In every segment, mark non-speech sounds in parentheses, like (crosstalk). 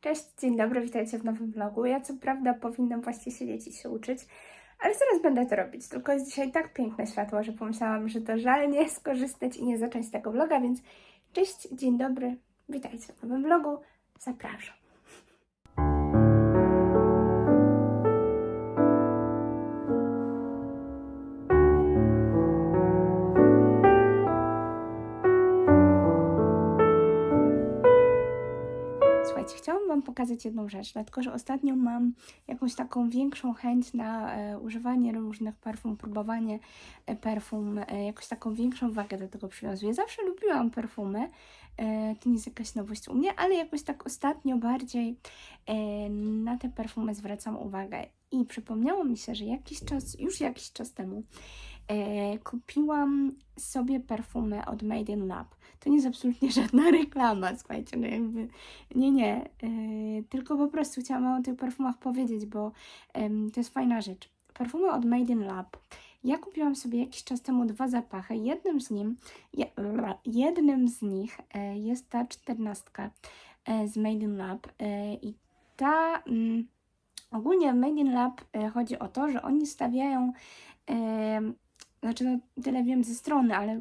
Cześć, dzień dobry, witajcie w nowym vlogu. Ja co prawda powinnam właśnie siedzieć i się uczyć, ale zaraz będę to robić. Tylko jest dzisiaj tak piękne światło, że pomyślałam, że to żal nie skorzystać i nie zacząć tego vloga, więc cześć, dzień dobry, witajcie w nowym vlogu. Zapraszam. Chciałam pokazać jedną rzecz, dlatego że ostatnio mam jakąś taką większą chęć na e, używanie różnych perfum, próbowanie e, perfum, e, jakoś taką większą wagę do tego przywiązuję. Zawsze lubiłam perfumy, e, to nie jest jakaś nowość u mnie, ale jakoś tak ostatnio bardziej e, na te perfumy zwracam uwagę. I przypomniało mi się, że jakiś czas, już jakiś czas temu, e, kupiłam sobie perfumy od Made in Lab. To nie jest absolutnie (laughs) żadna reklama, słuchajcie, no jakby nie, nie, e, tylko po prostu chciałam o tych perfumach powiedzieć, bo em, to jest fajna rzecz. Perfumy od Made in Lab. Ja kupiłam sobie jakiś czas temu dwa zapachy. Jednym z nim, je, jednym z nich e, jest ta czternastka e, z Made in Lab i ta mm, ogólnie w Made in Lab chodzi o to, że oni stawiają znaczy no, tyle wiem ze strony, ale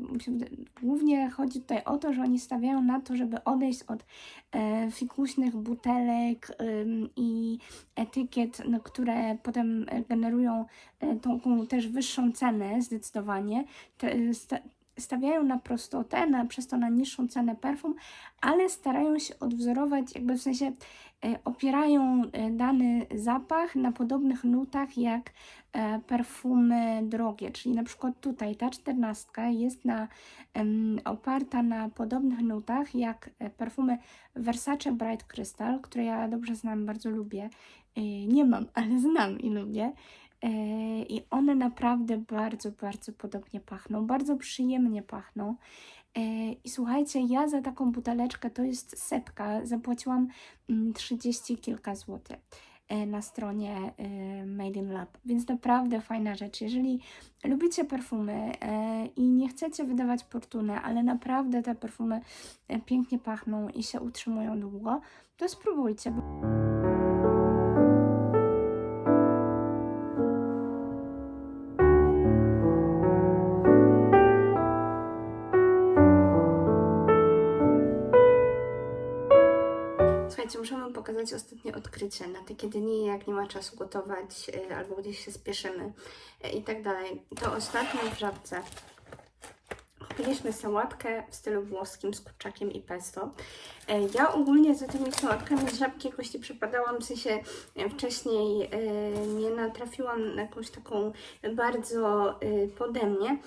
głównie chodzi tutaj o to, że oni stawiają na to, żeby odejść od e, fikuśnych butelek i etykiet, no, które potem generują e, tą, też wyższą cenę zdecydowanie. Te, sta, stawiają na prostotę, na, przez to na niższą cenę perfum, ale starają się odwzorować, jakby w sensie e, opierają e, dany zapach na podobnych nutach jak e, perfumy drogie, czyli na przykład tutaj ta czternastka jest na, oparta na podobnych nutach jak perfumy Versace Bright Crystal, które ja dobrze znam, bardzo lubię. Nie mam, ale znam i lubię. E, I one naprawdę bardzo, bardzo podobnie pachną, bardzo przyjemnie pachną. E, I słuchajcie, ja za taką buteleczkę, to jest setka, zapłaciłam mm, 30 kilka złotych e, na stronie Made in Lab, więc naprawdę fajna rzecz. Jeżeli lubicie perfumy i nie chcecie wydawać fortuny, ale naprawdę te perfumy pięknie pachną i się utrzymują długo, to spróbujcie. Słuchajcie, muszę Wam pokazać ostatnie odkrycie na takie dni, jak nie ma czasu gotować y, albo gdzieś się spieszymy y, i tak dalej. To ostatnio w żabce kupiliśmy sałatkę w stylu włoskim z kurczakiem i pesto. E, Ja ogólnie za tymi sałatkami z żabki jakoś nie przepadałam, w sensie wcześniej nie natrafiłam na jakąś taką bardzo pode mnie.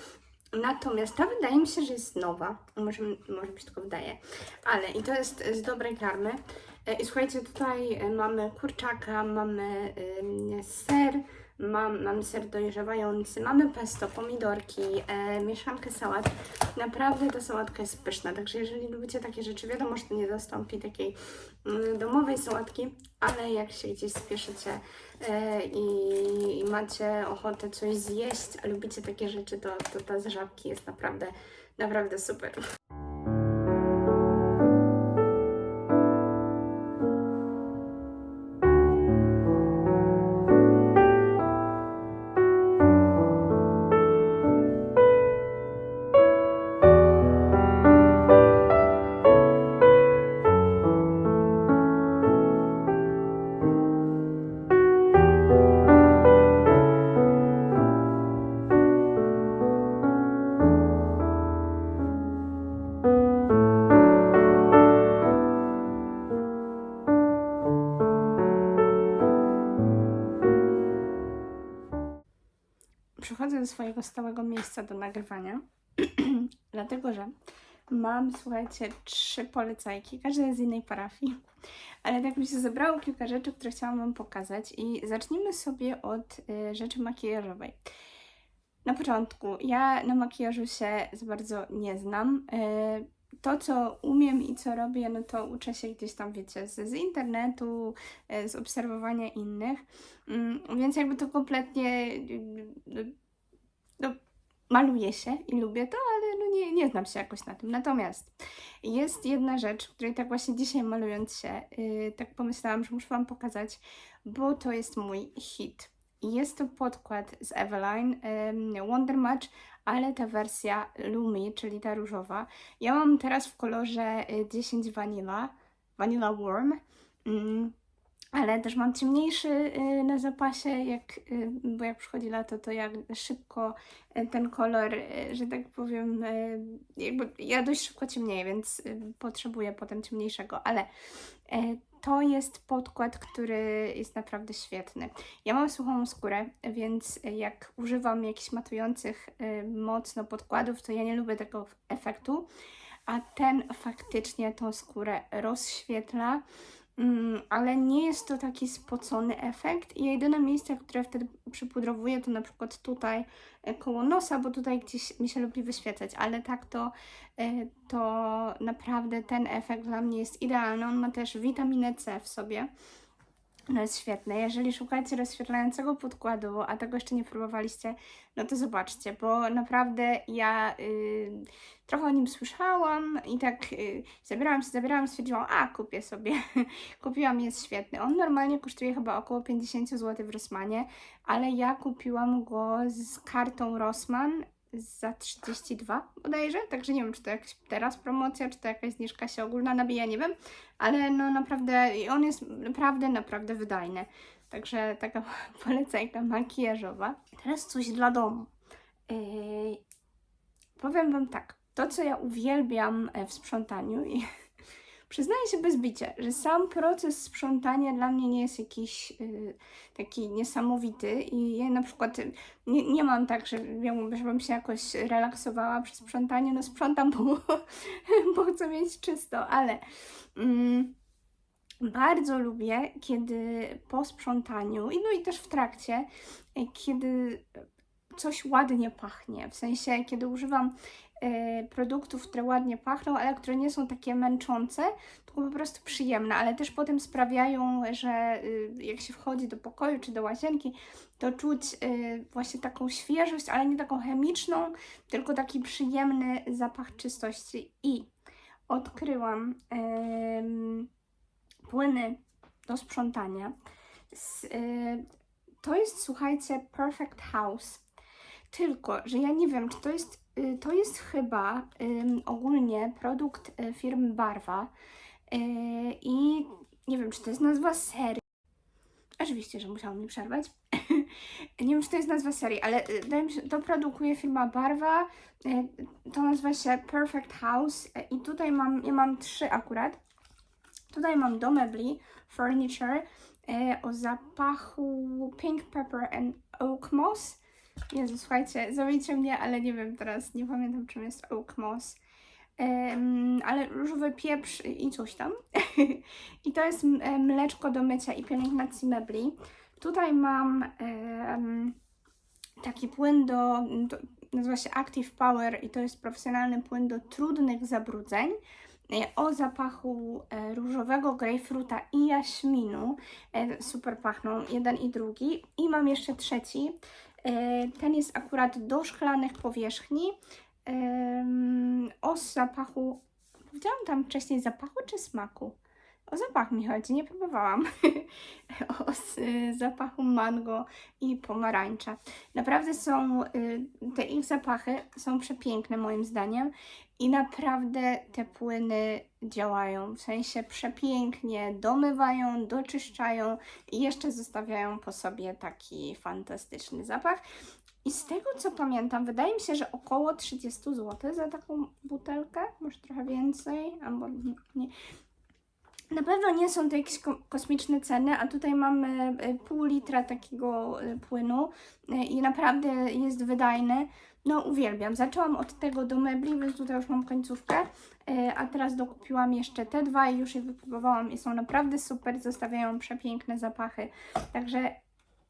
Natomiast ta wydaje mi się, że jest nowa. Może, może mi się tylko wydaje. Ale i to jest z dobrej karmy. E, I słuchajcie, tutaj e, mamy kurczaka, mamy ser, mam, mamy ser dojrzewający, mamy pesto, pomidorki, e, mieszankę sałat. Naprawdę ta sałatka jest pyszna, także jeżeli lubicie takie rzeczy, wiadomo, że to nie zastąpi takiej mm, domowej sałatki, ale jak się gdzieś spieszycie i, i macie ochotę coś zjeść, a lubicie takie rzeczy, to, to ta z żabki jest naprawdę, naprawdę super. Przychodzę do swojego stałego miejsca do nagrywania, (clears throat) dlatego że mam, słuchajcie, trzy polecajki, każda jest z innej parafii, (laughs) ale tak mi się zebrało kilka rzeczy, które chciałam Wam pokazać i zacznijmy sobie od y, rzeczy makijażowej. Na początku, ja na makijażu się za bardzo nie znam. Y, to, co umiem i co robię, no to uczę się gdzieś tam, wiecie, z, z internetu, y, z obserwowania innych. Mm, Więc jakby to kompletnie y, y, no, maluję się i lubię to, ale no nie, nie znam się jakoś na tym. Natomiast jest jedna rzecz, której tak właśnie dzisiaj malując się, yy, tak pomyślałam, że muszę Wam pokazać, bo to jest mój hit. I Jest to podkład z Eveline Wonder Match, ale ta wersja Lumi, czyli ta różowa. Ja mam teraz w kolorze y, 10 Vanilla, Vanilla Warm. Ale też mam ciemniejszy y, na zapasie, jak, y, bo jak przychodzi lato, to ja szybko y, ten kolor, że tak powiem, jakby ja dość szybko ciemnieję, więc potrzebuję potem ciemniejszego, ale to jest podkład, który jest naprawdę świetny. Ja mam suchą skórę, więc jak używam jakichś matujących mocno podkładów, to ja nie lubię tego efektu, a ten faktycznie tą skórę rozświetla. Mm, ale nie jest to taki spocony efekt i jedyne miejsce, które wtedy przypudrowuję to na przykład tutaj e, koło nosa, bo tutaj gdzieś mi się lubi wyświecać, ale tak to, e, to naprawdę ten efekt dla mnie jest idealny. On ma też witaminę C w sobie. No jest świetne. Jeżeli szukacie rozświetlającego podkładu, a tego jeszcze nie próbowaliście, no to zobaczcie, bo naprawdę ja y, trochę o nim słyszałam i tak y, zabierałam się, zabierałam, stwierdziłam, a kupię sobie. (laughs) Kupiłam, jest świetny. On normalnie kosztuje chyba około 50 zł w Rossmanie, ale ja kupiłam go z kartą Rossmann za 32 bodajże, także nie wiem, czy to jakaś teraz promocja, czy to jakaś zniżka się ogólna nabija, nie wiem, ale no naprawdę, on jest naprawdę, naprawdę wydajny. Także taka (laughs) polecajka makijażowa. Teraz coś dla domu. Yy, powiem Wam tak, to co ja uwielbiam e, w sprzątaniu i (laughs) przyznaję się bez bicia, że sam proces sprzątania dla mnie nie jest jakiś y, taki niesamowity i ja na przykład nie, nie mam tak, że żebym się jakoś relaksowała przy sprzątaniu, no sprzątam, bo, (laughs) bo chcę mieć czysto, ale mm, bardzo lubię, kiedy po sprzątaniu, i no i też w trakcie, kiedy coś ładnie pachnie, w sensie kiedy używam y, produktów, które ładnie pachną, ale które nie są takie męczące, tylko po prostu przyjemne, ale też potem sprawiają, że y, jak się wchodzi do pokoju czy do łazienki, to czuć y, właśnie taką świeżość, ale nie taką chemiczną, tylko taki przyjemny zapach czystości. I odkryłam płyny do sprzątania. To jest, słuchajcie, Perfect House. Tylko, że ja nie wiem, czy to jest, y, to jest chyba ym, ogólnie produkt y, firmy Barwa y, i nie wiem, czy to jest nazwa serii. Oczywiście, że musiałam mi przerwać. (laughs) nie wiem, czy to jest nazwa serii, ale y, to produkuje firma Barwa. Y, to nazywa się Perfect House y, i tutaj mam, ja mam trzy akurat. Tutaj mam do mebli, furniture y, o zapachu pink pepper and oak moss. Jezu, słuchajcie, zabijcie mnie, ale nie wiem teraz, nie pamiętam czym jest oak moss. Em, ale różowy pieprz i coś tam. (laughs) I to jest e, mleczko do mycia i pielęgnacji mebli. Tutaj mam em, taki płyn do, do, nazywa się Active Power i to jest profesjonalny płyn do trudnych zabrudzeń e, o zapachu e, różowego grejpfruta i jaśminu. Super pachną jeden i drugi. I mam jeszcze trzeci. E, Ten jest akurat do szklanych powierzchni o zapachu. Powiedziałam tam wcześniej zapachu czy smaku? O zapach mi chodzi, nie próbowałam. (laughs) o y, zapachu mango i pomarańcza. Naprawdę są, y, te ich zapachy są przepiękne moim zdaniem i naprawdę te płyny działają. W sensie przepięknie domywają, doczyszczają i jeszcze zostawiają po sobie taki fantastyczny zapach. I z tego co pamiętam, wydaje mi się, że około 30 zł za taką butelkę, może trochę więcej, albo nie. Na pewno nie są to jakieś ko- kosmiczne ceny, a tutaj mamy e, pół litra takiego e, płynu e, i naprawdę jest wydajny. No uwielbiam. Zaczęłam od tego do mebli, więc tutaj już mam końcówkę, a teraz dokupiłam jeszcze te dwa i już je wypróbowałam i są naprawdę super, zostawiają przepiękne zapachy. Także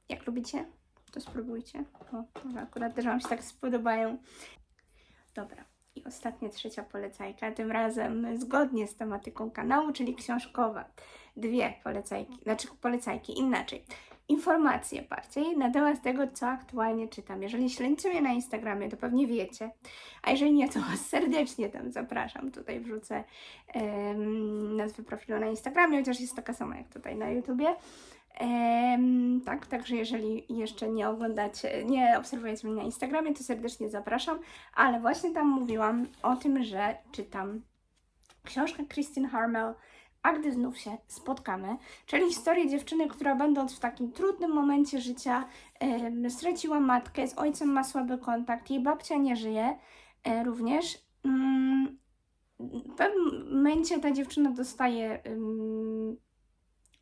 jak lubicie, to spróbujcie. O, akurat też Wam się tak spodobają. Dobra, I ostatnia, trzecia polecajka, tym razem zgodnie z tematyką kanału, czyli książkowa. Dwie polecajki, znaczy polecajki, inaczej. Informacje bardziej na temat tego, co aktualnie czytam. Jeżeli śledzicie mnie na Instagramie, to pewnie wiecie, a jeżeli nie, to serdecznie tam zapraszam. Tutaj wrzucę em, nazwę profilu na Instagramie, chociaż jest taka sama jak tutaj na YouTubie. Em, tak, także jeżeli jeszcze nie oglądacie, nie obserwujecie mnie na Instagramie, to serdecznie zapraszam, ale właśnie tam mówiłam o tym, że czytam książkę Christine Harmel, a gdy znów się spotkamy, czyli historię dziewczyny, która będąc w takim trudnym momencie życia straciła matkę, z ojcem ma słaby kontakt, jej babcia nie żyje e, również. Mm, w pewnym momencie ta dziewczyna dostaje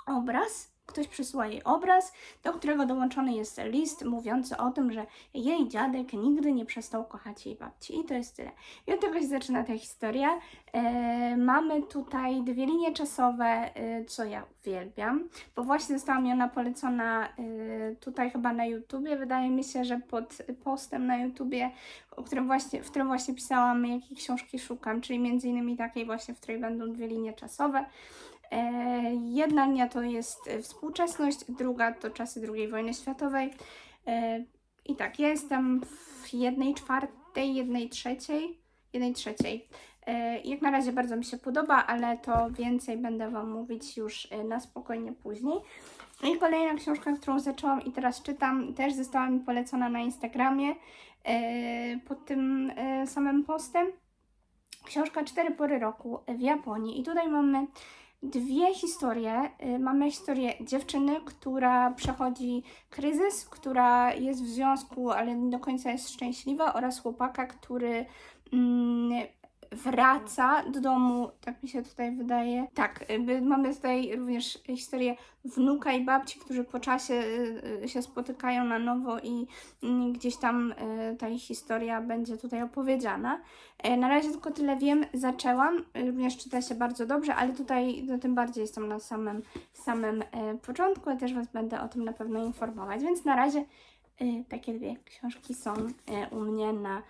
obraz, ktoś przysła jej obraz, do którego dołączony jest list mówiący o tym, że jej dziadek nigdy nie przestał kochać jej babci. I to jest tyle. I od tego się zaczyna ta historia. E, mamy tutaj dwie linie czasowe, e, co ja uwielbiam, bo właśnie została mi ona polecona e, tutaj chyba na YouTubie. Wydaje mi się, że pod postem na YouTubie, o którym właśnie, w którym właśnie pisałam, jakie książki szukam, czyli między innymi takiej właśnie, w której będą dwie linie czasowe. E, Jedna linia to jest e, współczesność, druga to czasy II wojny światowej. E, I tak, ja jestem w jednej czwartej, jednej trzeciej, jednej trzeciej. E, Jak na razie bardzo mi się podoba, ale to więcej będę Wam mówić już e, na spokojnie później. No I kolejna książka, którą zaczęłam i teraz czytam, też została mi polecona na Instagramie e, pod tym samym postem. Książka Cztery pory roku w Japonii. I tutaj mamy dwie historie. Mamy historię dziewczyny, która przechodzi kryzys, która jest w związku, ale nie do końca jest szczęśliwa, oraz chłopaka, który mm, wraca do domu, tak mi się tutaj wydaje. Tak, y, mamy tutaj również historię wnuka i babci, którzy po czasie y, y, się spotykają na nowo i mm, gdzieś tam y, ta ich historia będzie tutaj opowiedziana. E, Na razie tylko tyle wiem, zaczęłam, również czyta się bardzo dobrze, ale tutaj no, tym bardziej jestem na samym, samym początku, ja też Was będę o tym na pewno informować, więc na razie takie dwie książki są u mnie na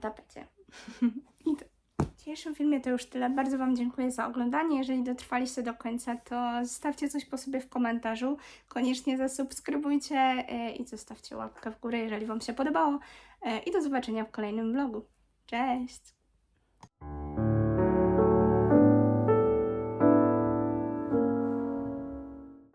tapecie. (laughs) I to. Dzisiejszym filmie to już tyle. Bardzo Wam dziękuję za oglądanie. Jeżeli dotrwaliście do końca, to zostawcie coś po sobie w komentarzu. Koniecznie zasubskrybujcie e, i zostawcie łapkę w górę, jeżeli Wam się podobało. E, I do zobaczenia w kolejnym vlogu. Cześć!